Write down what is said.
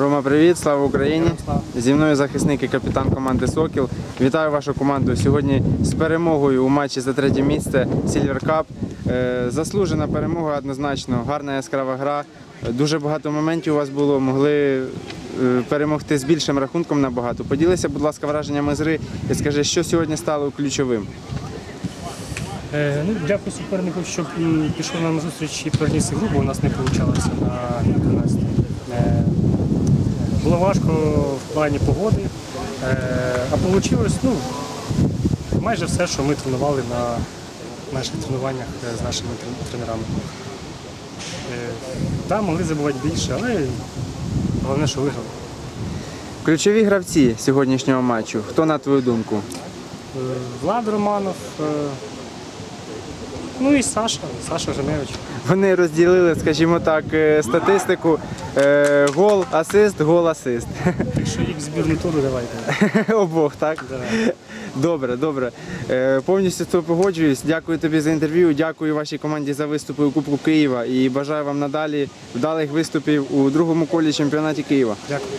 Рома, привіт, слава Україні! Зі мною захисник і капітан команди Сокіл. Вітаю вашу команду сьогодні з перемогою у матчі за третє місце Silver Cup. Е, Заслужена перемога однозначно, гарна яскрава гра. Дуже багато моментів у вас було, могли е, перемогти з більшим рахунком набагато. Поділися, будь ласка, враженнями з гри і скажи, що сьогодні стало ключовим. Е, ну, дякую супернику, що пішов на зустріч і переніс ігру, бо у нас не вийшло на 13. Було важко в плані погоди, е, а вийшло ну, майже все, що ми тренували на наших тренуваннях е, з нашими тренерами. Е, так, могли забувати більше, але головне, що виграли. Ключові гравці сьогоднішнього матчу. Хто на твою думку? Влад Романов, ну і Саша, Саша Женевич. Вони розділили, скажімо так, статистику гол, асист, гол, асист. Якщо їх в збірну туру давайте. Обох, так? Давай. Добре, добре. Е, Повністю з тобою погоджуюсь. Дякую тобі за інтерв'ю. Дякую вашій команді за виступи у Кубку Києва і бажаю вам надалі вдалих виступів у другому колі чемпіонаті Києва. Дякую.